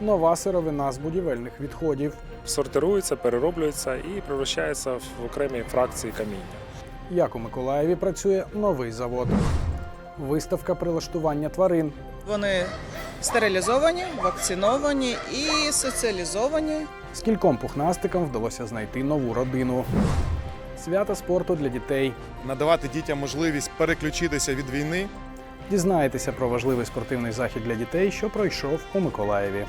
нова сировина з будівельних відходів. сортирується, перероблюється і превращається в окремі фракції каміння. Як у Миколаєві працює новий завод. Виставка прилаштування тварин. Вони стерилізовані, вакциновані і соціалізовані. Скільком пухнастикам вдалося знайти нову родину. Свята спорту для дітей. надавати дітям можливість переключитися від війни. Дізнаєтеся про важливий спортивний захід для дітей, що пройшов у Миколаєві.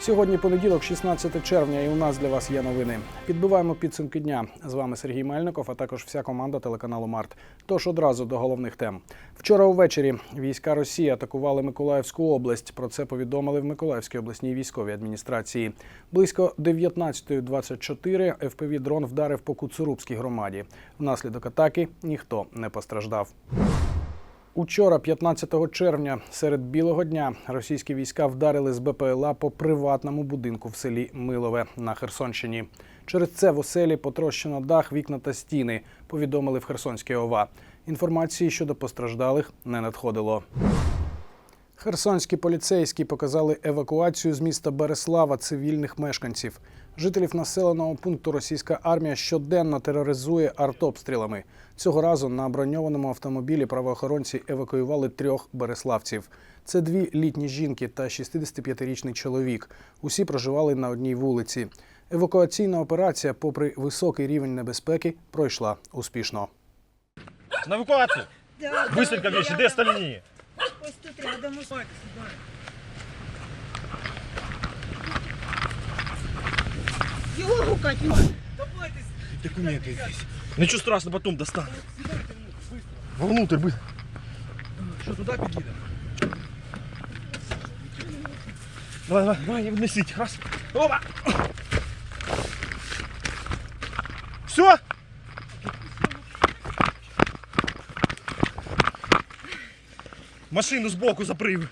Сьогодні понеділок, 16 червня, і у нас для вас є новини. Підбиваємо підсумки дня. З вами Сергій Мельников, а також вся команда телеканалу Март. Тож одразу до головних тем. Вчора увечері війська Росії атакували Миколаївську область. Про це повідомили в Миколаївській обласній військовій адміністрації. Близько 19.24 ФПВ дрон вдарив по Куцурубській громаді. Внаслідок атаки ніхто не постраждав. Учора, 15 червня, серед білого дня, російські війська вдарили з БПЛА по приватному будинку в селі Милове на Херсонщині. Через це в оселі потрощено дах, вікна та стіни. Повідомили в Херсонській ОВА. Інформації щодо постраждалих не надходило. Херсонські поліцейські показали евакуацію з міста Береслава цивільних мешканців. Жителів населеного пункту російська армія щоденно тероризує артобстрілами. Цього разу на броньованому автомобілі правоохоронці евакуювали трьох береславців. Це дві літні жінки та 65-річний чоловік. Усі проживали на одній вулиці. Евакуаційна операція, попри високий рівень небезпеки, пройшла успішно. На евакуацію! Да, Быстренько вещи, де остальні? Ось тут рядом. ось. Його гукать. Документы здесь. Ничего страшного, потом достану. Вовнутрь, быстро. Что, туда беги? Давай, давай, давай, несите. Раз. Опа! Все? Машину сбоку запрыгивай.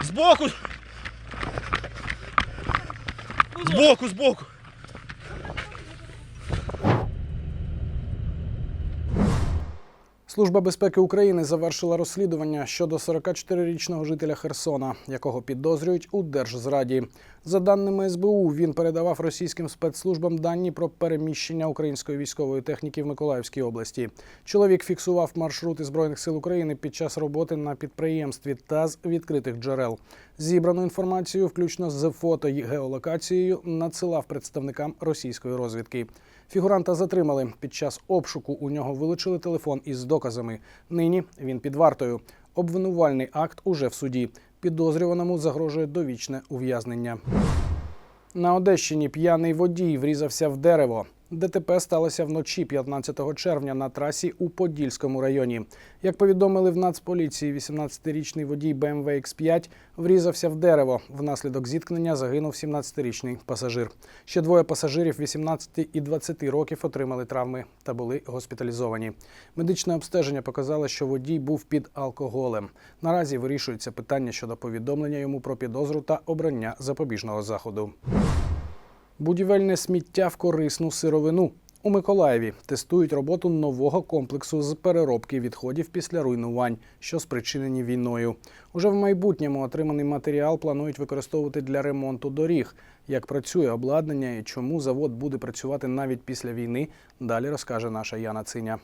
Сбоку! Сбоку, збоку. Служба безпеки України завершила розслідування щодо 44-річного жителя Херсона, якого підозрюють у держзраді. За даними СБУ, він передавав російським спецслужбам дані про переміщення української військової техніки в Миколаївській області. Чоловік фіксував маршрути збройних сил України під час роботи на підприємстві та з відкритих джерел. Зібрану інформацію, включно з фото й геолокацією, надсилав представникам російської розвідки. Фігуранта затримали. Під час обшуку у нього вилучили телефон із доказами. Нині він під вартою. Обвинувальний акт уже в суді. Підозрюваному загрожує довічне ув'язнення. На Одещині п'яний водій врізався в дерево. ДТП сталося вночі 15 червня на трасі у Подільському районі. Як повідомили в Нацполіції, 18-річний водій BMW X5 врізався в дерево. Внаслідок зіткнення загинув 17-річний пасажир. Ще двоє пасажирів 18 і 20 років отримали травми та були госпіталізовані. Медичне обстеження показало, що водій був під алкоголем. Наразі вирішується питання щодо повідомлення йому про підозру та обрання запобіжного заходу. Будівельне сміття в корисну сировину. У Миколаєві тестують роботу нового комплексу з переробки відходів після руйнувань, що спричинені війною. Уже в майбутньому отриманий матеріал планують використовувати для ремонту доріг. Як працює обладнання і чому завод буде працювати навіть після війни, далі розкаже наша Яна Циня.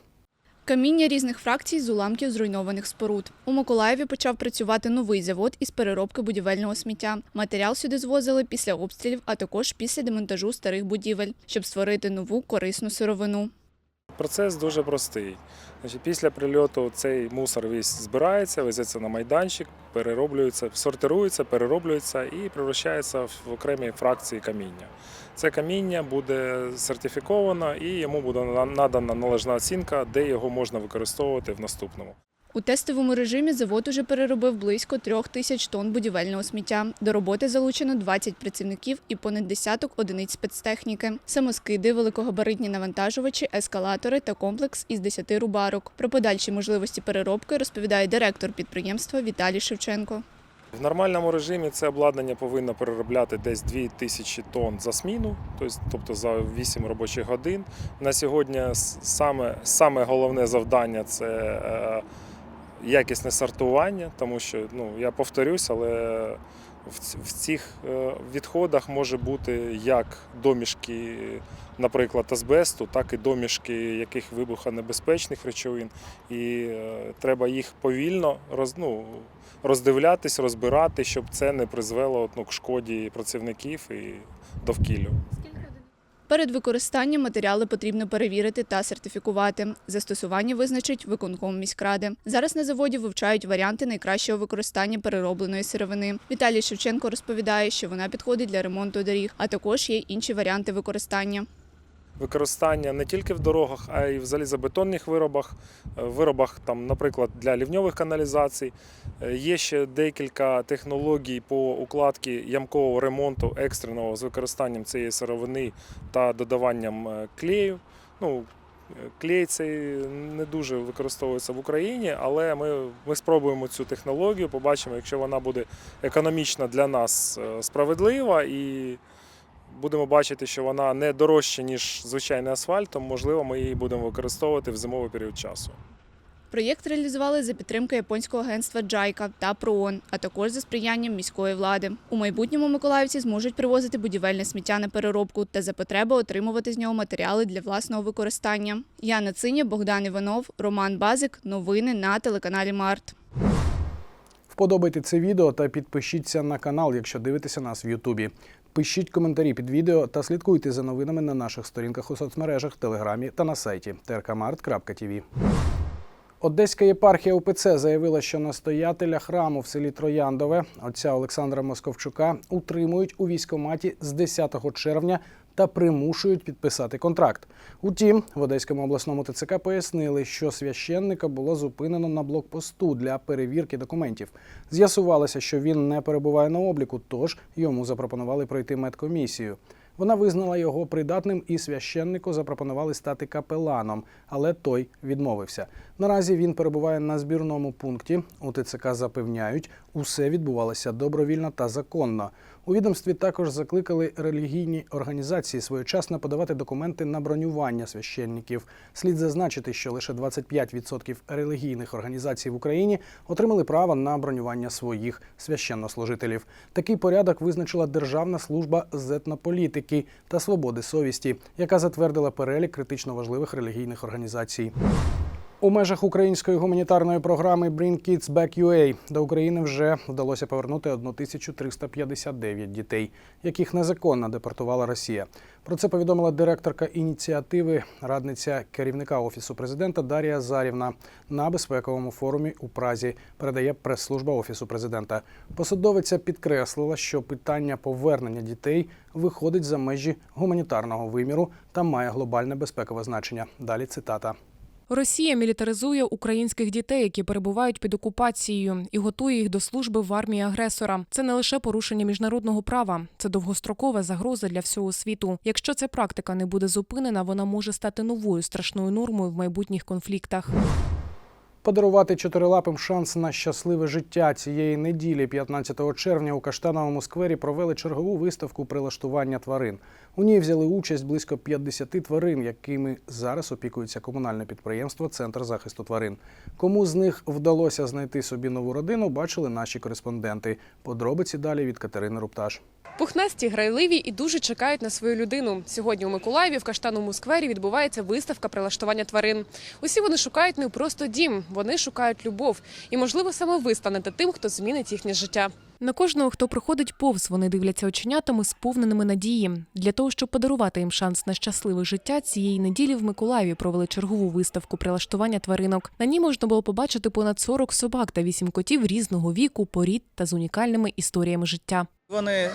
Каміння різних фракцій з уламків зруйнованих споруд. У Миколаєві почав працювати новий завод із переробки будівельного сміття. Матеріал сюди звозили після обстрілів, а також після демонтажу старих будівель, щоб створити нову корисну сировину. Процес дуже простий. Значить, після прильоту цей мусор весь збирається, везеться на майданчик, перероблюється, сортирується, перероблюється і превращається в окремі фракції каміння. Це каміння буде сертифіковано і йому буде надана належна оцінка, де його можна використовувати в наступному. У тестовому режимі завод уже переробив близько трьох тисяч тонн будівельного сміття. До роботи залучено 20 працівників і понад десяток одиниць спецтехніки, самоскиди, великогабаритні навантажувачі, ескалатори та комплекс із 10 рубарок. Про подальші можливості переробки розповідає директор підприємства Віталій Шевченко. В нормальному режимі це обладнання повинно переробляти десь 2 тисячі тонн за зміну, тобто- за 8 робочих годин. На сьогодні саме, саме головне завдання це е, якісне сортування, тому що ну, я повторюсь, але в, цих е, відходах може бути як домішки, наприклад, азбесту, так і домішки яких вибухонебезпечних речовин. І е, треба їх повільно роз, ну, роздивлятись, розбирати, щоб це не призвело ну, к шкоді працівників і довкіллю. Перед використанням матеріали потрібно перевірити та сертифікувати. Застосування визначить виконком міськради. Зараз на заводі вивчають варіанти найкращого використання переробленої сировини. Віталій Шевченко розповідає, що вона підходить для ремонту доріг, а також є інші варіанти використання. Використання не тільки в дорогах, а й в залізобетонних виробах, е, виробах, там, наприклад, для лівньових каналізацій. Е, Є ще декілька технологій по укладці ямкового ремонту екстреного з використанням цієї сировини та додаванням е, клею. Ну, Клей цей не дуже використовується в Україні, але ми, ми спробуємо цю технологію, побачимо, якщо вона буде економічна для нас справедлива і будемо бачити, що вона не дорожча, ніж звичайний асфальт, то можливо ми її будемо використовувати в зимовий період часу. Проєкт реалізували за підтримки японського агентства Джайка та ПРООН, а також за сприянням міської влади. У майбутньому миколаївці зможуть привозити будівельне сміття на переробку та за потреби отримувати з нього матеріали для власного використання. Яна Циня, Богдан Іванов, Роман Базик. Новини на телеканалі Март. Вподобайте це відео та підпишіться на канал, якщо дивитеся нас в Ютубі. Пишіть коментарі під відео та слідкуйте за новинами на наших сторінках у соцмережах, телеграмі та на сайті trkmart.tv. Одеська єпархія УПЦ заявила, що настоятеля храму в селі Трояндове отця Олександра Московчука утримують у військоматі з 10 червня та примушують підписати контракт. Утім, в Одеському обласному ТЦК пояснили, що священника було зупинено на блокпосту для перевірки документів. З'ясувалося, що він не перебуває на обліку, тож йому запропонували пройти медкомісію. Вона визнала його придатним і священнику запропонували стати капеланом, але той відмовився. Наразі він перебуває на збірному пункті. У ТЦК запевняють, усе відбувалося добровільно та законно. У відомстві також закликали релігійні організації своєчасно подавати документи на бронювання священників. Слід зазначити, що лише 25% релігійних організацій в Україні отримали право на бронювання своїх священнослужителів. Такий порядок визначила Державна служба з етнополітики та свободи совісті, яка затвердила перелік критично важливих релігійних організацій. У межах української гуманітарної програми Bring Kids Back UA до України вже вдалося повернути 1359 дітей, яких незаконно депортувала Росія. Про це повідомила директорка ініціативи, радниця керівника офісу президента Дарія Зарівна на безпековому форумі у Празі. Передає прес-служба офісу президента. Посадовиця підкреслила, що питання повернення дітей виходить за межі гуманітарного виміру та має глобальне безпекове значення. Далі цитата. Росія мілітаризує українських дітей, які перебувають під окупацією, і готує їх до служби в армії агресора. Це не лише порушення міжнародного права, це довгострокова загроза для всього світу. Якщо ця практика не буде зупинена, вона може стати новою страшною нормою в майбутніх конфліктах. Подарувати чотирилапим шанс на щасливе життя цієї неділі, 15 червня, у Каштановому сквері провели чергову виставку прилаштування тварин. У ній взяли участь близько 50 тварин, якими зараз опікується комунальне підприємство Центр захисту тварин. Кому з них вдалося знайти собі нову родину, бачили наші кореспонденти. Подробиці далі від Катерини Рупташ. Пухнасті, грайливі і дуже чекають на свою людину. Сьогодні у Миколаєві в Каштановому сквері відбувається виставка прилаштування тварин. Усі вони шукають не просто дім, вони шукають любов. І, можливо, саме ви станете тим, хто змінить їхнє життя. На кожного, хто приходить повз, вони дивляться оченятами, сповненими надії. Для того, щоб подарувати їм шанс на щасливе життя, цієї неділі в Миколаєві провели чергову виставку прилаштування тваринок. На ній можна було побачити понад 40 собак та 8 котів різного віку, порід та з унікальними історіями життя. Вони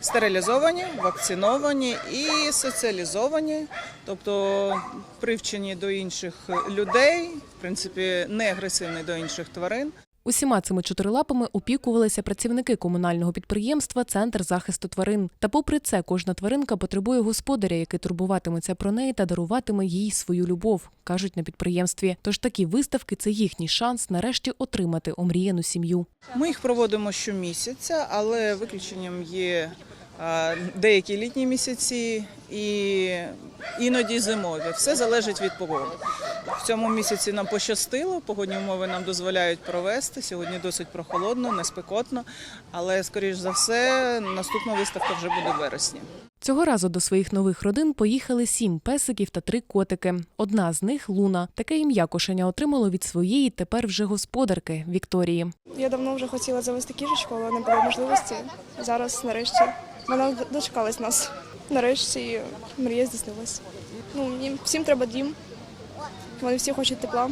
стерилізовані, вакциновані і соціалізовані, тобто привчені до інших людей, в принципі, не агресивні до інших тварин. Усіма цими чотирилапами опікувалися працівники комунального підприємства Центр захисту тварин. Та попри це, кожна тваринка потребує господаря, який турбуватиметься про неї та даруватиме їй свою любов, кажуть на підприємстві. Тож такі виставки це їхній шанс нарешті отримати омріяну сім'ю. Ми їх проводимо щомісяця, але виключенням є деякі літні місяці і іноді зимові. Все залежить від погоди. В цьому місяці нам пощастило, погодні умови нам дозволяють провести. Сьогодні досить прохолодно, не спекотно, але, скоріш за все, наступна виставка вже буде в вересні. Цього разу до своїх нових родин поїхали сім песиків та три котики. Одна з них Луна. Таке ім'я кошеня отримало від своєї тепер вже господарки Вікторії. Я давно вже хотіла завести кішечку, але не було можливості. Зараз, нарешті, вона дочекалась нас. Нарешті мрія здійснилась. Ну, всім треба дім. Вони всі хочуть тепла.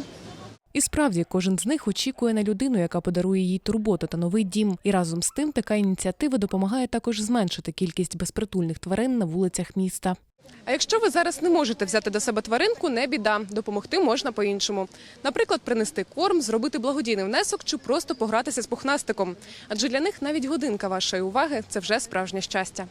І справді кожен з них очікує на людину, яка подарує їй турботу та новий дім. І разом з тим така ініціатива допомагає також зменшити кількість безпритульних тварин на вулицях міста. А якщо ви зараз не можете взяти до себе тваринку, не біда. Допомогти можна по-іншому. Наприклад, принести корм, зробити благодійний внесок чи просто погратися з пухнастиком. Адже для них навіть годинка вашої уваги це вже справжнє щастя.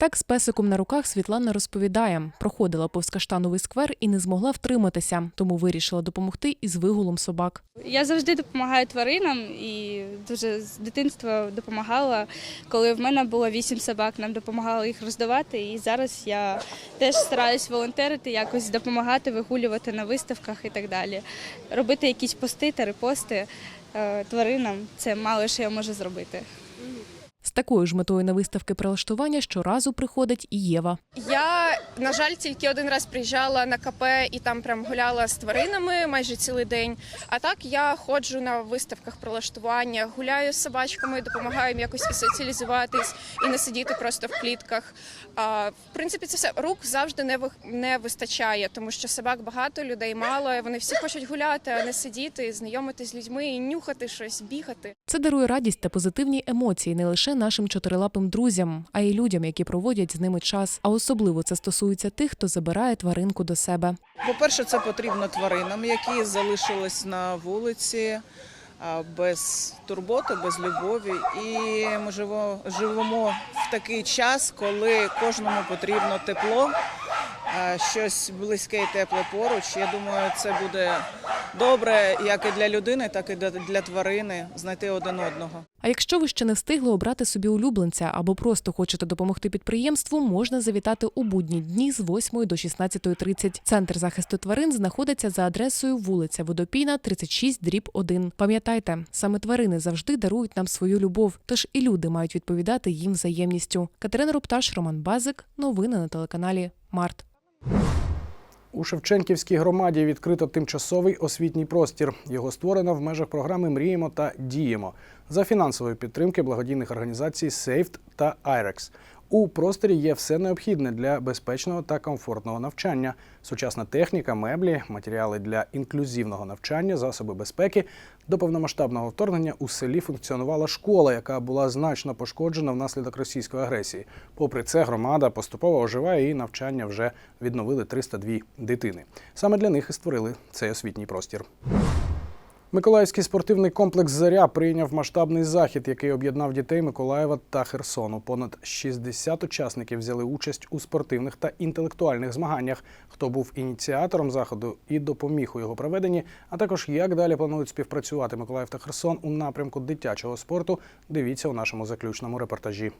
Так з песиком на руках Світлана розповідає, проходила повз каштановий сквер і не змогла втриматися, тому вирішила допомогти із вигулом собак. Я завжди допомагаю тваринам і дуже з дитинства допомагала. Коли в мене було вісім собак, нам допомагали їх роздавати. І зараз я теж стараюсь волонтерити, якось допомагати, вигулювати на виставках і так далі. Робити якісь пости та репости е, тваринам це мало що я можу зробити. З такою ж метою на виставки прилаштування щоразу приходить і Єва. Я, на жаль, тільки один раз приїжджала на КП і там прям гуляла з тваринами майже цілий день. А так я ходжу на виставках прилаштування, гуляю з собачками, допомагаю їм якось і соціалізуватись і не сидіти просто в клітках. А, в принципі, це все рук завжди не не вистачає, тому що собак багато, людей мало. і Вони всі хочуть гуляти, а не сидіти, знайомитись з людьми і нюхати щось, бігати. Це дарує радість та позитивні емоції не лише нашим чотирилапим друзям, а й людям, які проводять з ними час. А особливо це стосується тих, хто забирає тваринку до себе. По-перше, це потрібно тваринам, які залишились на вулиці без турботи, без любові. І ми живемо в такий час, коли кожному потрібно тепло, щось близьке і тепле поруч. Я думаю, це буде добре як і для людини, так і для- тварини знайти один одного. А якщо ви ще не встигли обрати собі улюбленця або просто хочете допомогти підприємству, можна завітати у будні дні з 8 до 16.30. Центр захисту тварин знаходиться за адресою вулиця Водопійна, 36, дріб 1. Пам'ятайте, саме тварини завжди дарують нам свою любов, тож і люди мають відповідати їм взаємністю. Катерина Рупташ, Роман Базик. Новини на телеканалі Март. У Шевченківській громаді відкрито тимчасовий освітній простір. Його створено в межах програми Мріємо та діємо за фінансової підтримки благодійних організацій SAFED та IREX. У просторі є все необхідне для безпечного та комфортного навчання: сучасна техніка, меблі, матеріали для інклюзивного навчання, засоби безпеки. До повномасштабного вторгнення у селі функціонувала школа, яка була значно пошкоджена внаслідок російської агресії. Попри це, громада поступово оживає і навчання вже відновили 302 дитини. Саме для них і створили цей освітній простір. Миколаївський спортивний комплекс Заря прийняв масштабний захід, який об'єднав дітей Миколаєва та Херсону. Понад 60 учасників взяли участь у спортивних та інтелектуальних змаганнях. Хто був ініціатором заходу і допоміг у його проведенні, а також як далі планують співпрацювати Миколаїв та Херсон у напрямку дитячого спорту. Дивіться у нашому заключному репортажі.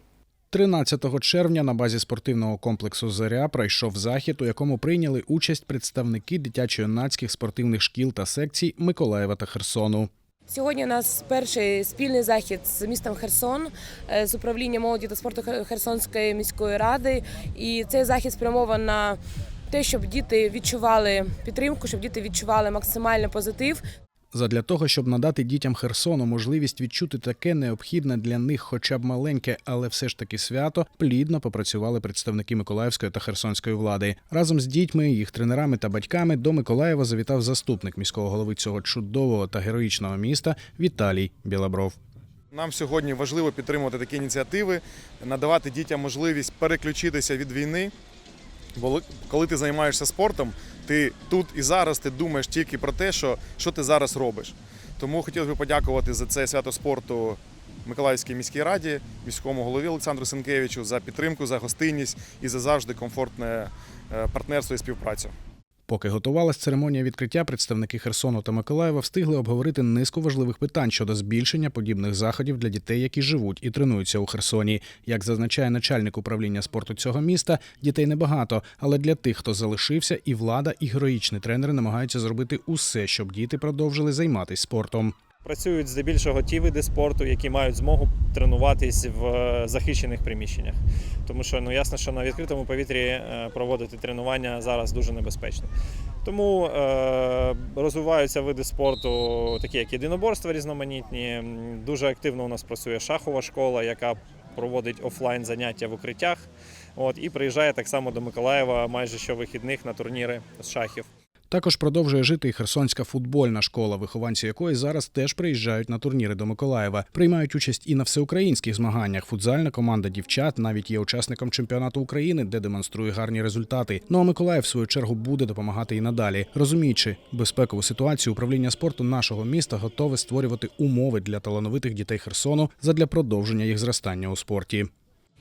13 червня на базі спортивного комплексу Зоря пройшов захід, у якому прийняли участь представники дитячо-юнацьких спортивних шкіл та секцій Миколаєва та Херсону. Сьогодні у нас перший спільний захід з містом Херсон е, з управління молоді та спорту Херсонської міської ради. І цей захід спрямований на те, щоб діти відчували підтримку, щоб діти відчували максимальний позитив. Задля того, щоб надати дітям Херсону можливість відчути таке необхідне для них, хоча б маленьке, але все ж таки свято, плідно попрацювали представники Миколаївської та Херсонської влади. Разом з дітьми, їх тренерами та батьками до Миколаєва завітав заступник міського голови цього чудового та героїчного міста Віталій Білобров. Нам сьогодні важливо підтримувати такі ініціативи, надавати дітям можливість переключитися від війни. Бо коли ти займаєшся спортом, ти тут і зараз ти думаєш тільки про те, що, що ти зараз робиш. Тому хотілося б подякувати за це свято спорту Миколаївській міській раді, міському голові Олександру Сенкевичу за підтримку, за гостинність і за завжди комфортне е, партнерство і співпрацю. Поки готувалась церемонія відкриття, представники Херсону та Миколаєва встигли обговорити низку важливих питань щодо збільшення подібних заходів для дітей, які живуть і тренуються у Херсоні. Як зазначає начальник управління спорту цього міста, дітей небагато, але для тих, хто залишився, і влада, і героїчні тренери намагаються зробити усе, щоб діти продовжили займатися спортом. Працюють здебільшого ті види спорту, які мають змогу тренуватись в е, захищених приміщеннях. Тому що ну ясно, що на відкритому повітрі е, проводити тренування зараз дуже небезпечно. Тому е, розвиваються види спорту, такі як єдиноборства різноманітні. Дуже активно у нас працює шахова школа, яка проводить офлайн заняття в укриттях. От і приїжджає так само до Миколаєва майже щовихідних на турніри з шахів. Також продовжує жити і Херсонська футбольна школа, вихованці якої зараз теж приїжджають на турніри до Миколаєва. Приймають участь і на всеукраїнських змаганнях. Футзальна команда дівчат навіть є учасником чемпіонату України, де демонструє гарні результати. Ну а Миколаїв, в свою чергу, буде допомагати і надалі. Розуміючи безпекову ситуацію, управління спорту нашого міста готове створювати умови для талановитих дітей Херсону задля продовження їх зростання у спорті.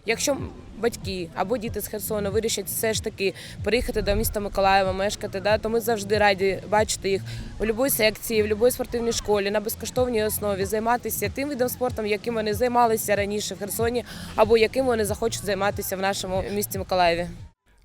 Якщо батьки або діти з Херсону вирішать все ж таки приїхати до міста Миколаєва, мешкати, да, то ми завжди раді бачити їх в будь-якій секції, в будь-якій спортивній школі на безкоштовній основі, займатися тим видом спорту, яким вони займалися раніше в Херсоні, або яким вони захочуть займатися в нашому місті Миколаєві.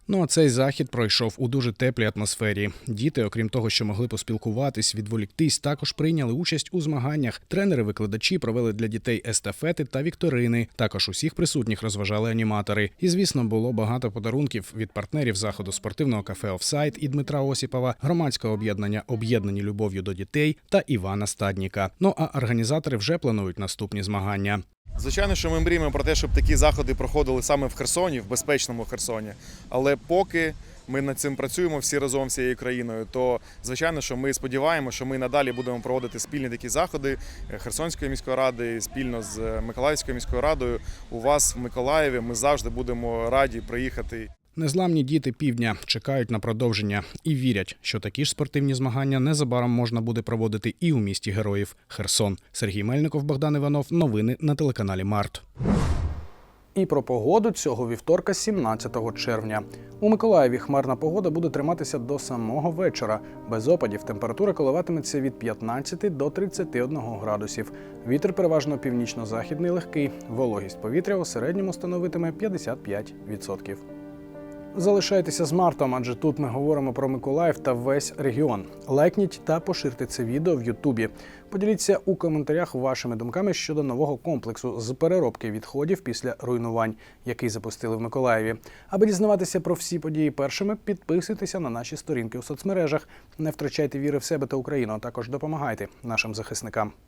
Ну а цей захід пройшов у дуже теплій атмосфері. Діти, окрім того, що могли поспілкуватись, відволіктись, також прийняли участь у змаганнях. Тренери-викладачі провели для дітей естафети та вікторини. Також усіх присутніх розважали аніматори. І звісно, було багато подарунків від партнерів заходу спортивного кафе Офсайт і Дмитра Осіпова, громадського об'єднання Об'єднані любов'ю до дітей та Івана Стадніка. Ну а організатори вже планують наступні змагання. Звичайно, що ми мріємо про те, щоб такі заходи проходили саме в Херсоні, в безпечному Херсоні. Але поки ми над цим працюємо всі разом всією країною, то звичайно, що ми сподіваємося, що ми надалі будемо проводити спільні такі заходи е, Херсонської міської ради спільно з е, Миколаївською міською радою. У вас в Миколаєві ми завжди будемо раді приїхати. Незламні діти півдня чекають на продовження і вірять, що такі ж спортивні змагання незабаром можна буде проводити і у місті героїв Херсон. Сергій Мельников, Богдан Іванов. Новини на телеканалі Март. І про погоду цього вівторка, 17 червня. У Миколаєві хмарна погода буде триматися до самого вечора. Без опадів температура коливатиметься від 15 до 31 градусів. Вітер переважно північно-західний легкий. Вологість повітря у середньому становитиме 55%. Залишайтеся з Мартом, адже тут ми говоримо про Миколаїв та весь регіон. Лайкніть та поширте це відео в Ютубі. Поділіться у коментарях вашими думками щодо нового комплексу з переробки відходів після руйнувань, який запустили в Миколаєві. Аби дізнаватися про всі події першими, підписуйтеся на наші сторінки у соцмережах. Не втрачайте віри в себе та Україну, а також допомагайте нашим захисникам.